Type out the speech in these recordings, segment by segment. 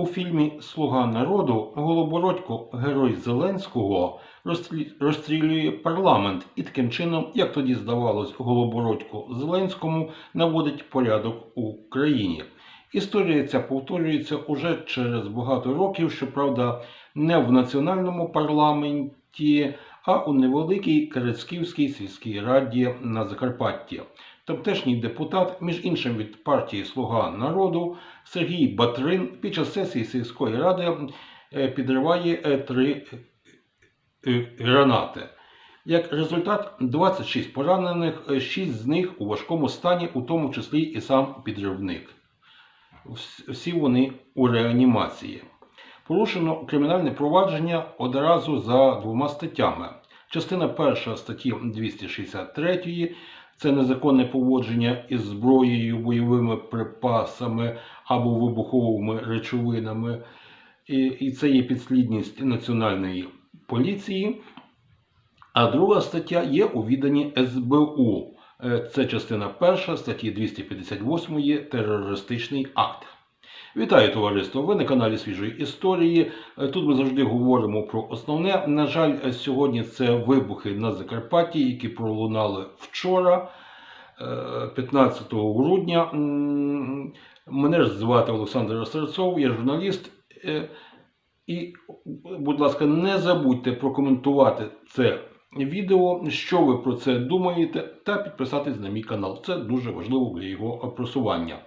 У фільмі Слуга народу Голобородько, герой Зеленського, розстрі- розстрілює парламент і таким чином, як тоді здавалось, Голобородько Зеленському наводить порядок у країні. Історія ця повторюється уже через багато років, щоправда, не в національному парламенті, а у невеликій Керецьківській сільській раді на Закарпатті. Тамтешній депутат, між іншим від партії Слуга народу, Сергій Батрин під час сесії сільської ради е, підриває е, три е, гранати. Як результат, 26 поранених, 6 з них у важкому стані, у тому числі і сам підривник. Всі вони у реанімації. Порушено кримінальне провадження одразу за двома статтями. Частина перша статті 263 це незаконне поводження із зброєю, бойовими припасами або вибуховими речовинами. І, і це є підслідність Національної поліції. А друга стаття є у відданні СБУ. Е, Це частина перша статті 258 терористичний акт. Вітаю товариство! Ви на каналі Свіжої історії. Е, Тут ми завжди говоримо про основне. На жаль, е, сьогодні це вибухи на Закарпатті, які пролунали вчора, е, 15 грудня. Мене ж звати Олександр Серцов, я журналіст. Е, І, будь ласка, не забудьте прокоментувати це відео, що ви про це думаєте, та підписатись на мій канал. Це дуже важливо для його просування.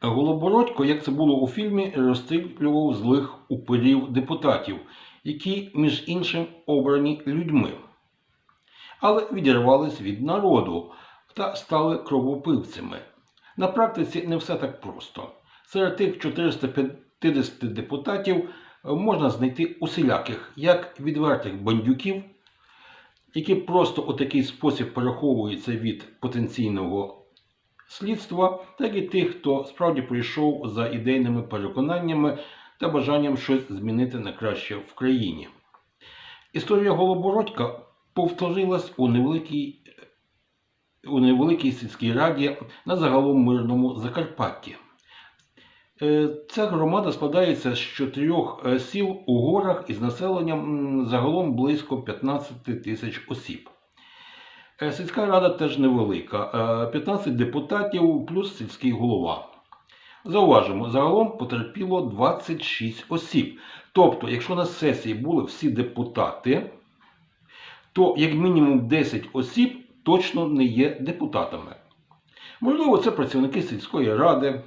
Голобородько, як це було у фільмі, розстрілював злих упирів депутатів, які, між іншим, обрані людьми, але відірвались від народу та стали кровопивцями. На практиці не все так просто. Серед тих 450 депутатів можна знайти усіляких, як відвертих бандюків, які просто у такий спосіб переховуються від потенційного слідства, так і тих, хто справді прийшов за ідейними переконаннями та бажанням щось змінити на краще в країні. Історія Голобородька повторилась у невеликій, у невеликій сільській раді на загалом мирному Закарпатті. Е, Ця громада складається з чотирьох е, сіл у горах із населенням загалом близько 15 тисяч осіб. Е, Сільська рада теж невелика, е, 15 депутатів плюс сільський голова. Зауважимо, загалом потерпіло 26 осіб. Тобто, якщо на сесії були всі депутати, то як мінімум 10 осіб точно не є депутатами. Можливо, це працівники сільської ради,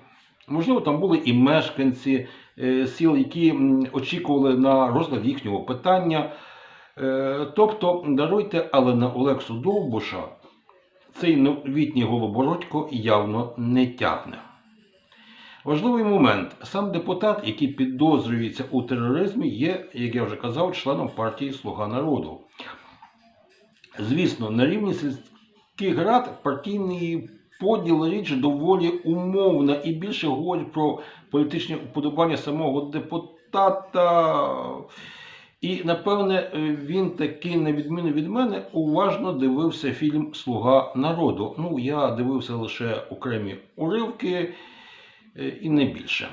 можливо, там були і мешканці е, сіл, які очікували на розгляд їхнього питання. Е, Тобто, даруйте, але на Олексу Довбуша цей новітній Голобородько явно не тягне. Важливий момент. Сам депутат, який підозрюється у тероризмі, є, як я вже казав, членом партії Слуга народу. Звісно, на рівні сільських рад партійний поділ річ доволі умовна і більше говорить про політичні уподобання самого депутата. І, напевне, він таки, на відміну від мене, уважно дивився фільм Слуга народу. Ну, я дивився лише окремі уривки е, і не більше.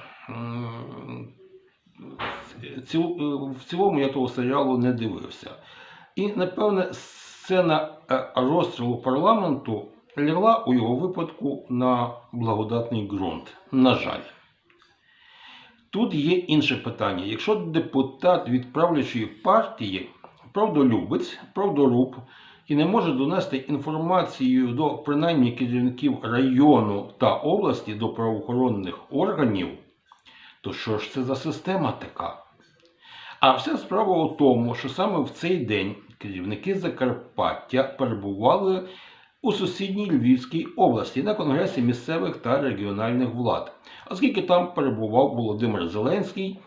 В цілому я того серіалу не дивився. І, напевне, сцена е, розстрілу парламенту лягла у його випадку на благодатний ґрунт. На жаль. Тут є інше питання. Якщо депутат від правлячої партії правдолюбець, правдоруб і не може донести інформацію до принаймні керівників району та області до правоохоронних органів, то що ж це за система така? А вся справа у тому, що саме в цей день керівники Закарпаття перебували у сусідній Львівській області на конгресі місцевих та регіональних влад, оскільки там перебував Володимир Зеленський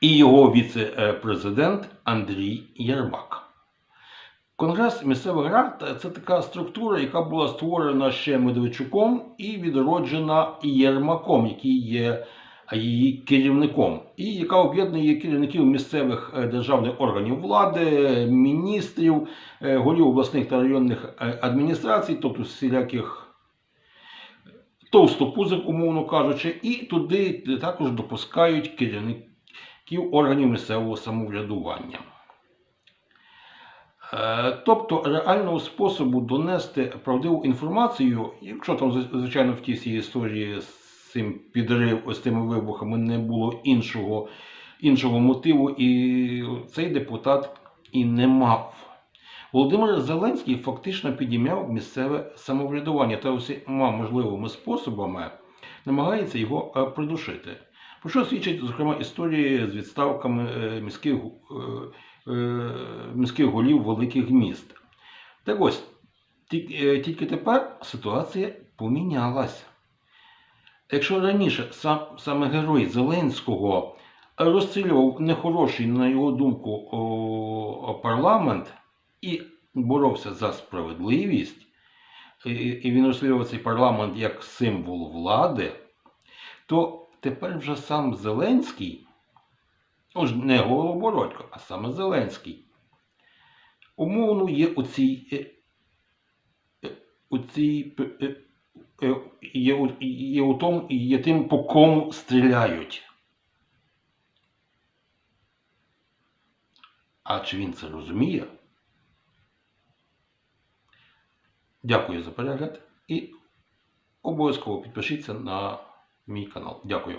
і його віце-президент Андрій Єрмак. Конгрес місцевих рад це така структура, яка була створена ще Медведчуком і відроджена Єрмаком, який є її керівником, і яка об'єднує керівників місцевих е, державних органів влади, міністрів, е, голів обласних та районних е, адміністрацій, тобто всіляких товстопузих, умовно кажучи, і туди також допускають керівників органів місцевого самоврядування. Тобто реального способу донести правдиву інформацію, якщо там, зв- звичайно, в тій історії з цим підрив, з тими вибухами не було іншого, іншого мотиву, і цей депутат і не мав. Володимир Зеленський фактично підіймав місцеве самоврядування та усіма можливими способами намагається його е, придушити. Про що свідчить, зокрема, історії з відставками е, міських, е, міських голів великих міст. Так ось, тільки тепер ситуація помінялась. Якщо раніше сам, саме герой Зеленського розстрілював нехороший, на його думку, о, парламент і боровся за справедливість, і, і він розстрілював цей парламент як символ влади, то тепер вже сам Зеленський, ну не Голобородько, а саме Зеленський, умовно є у цій, е, е, у цій е, є, у- є у тому, є тим, по кому стріляють. А чи він це розуміє? Дякую за перегляд і обов'язково підпишіться на мій канал. Дякую.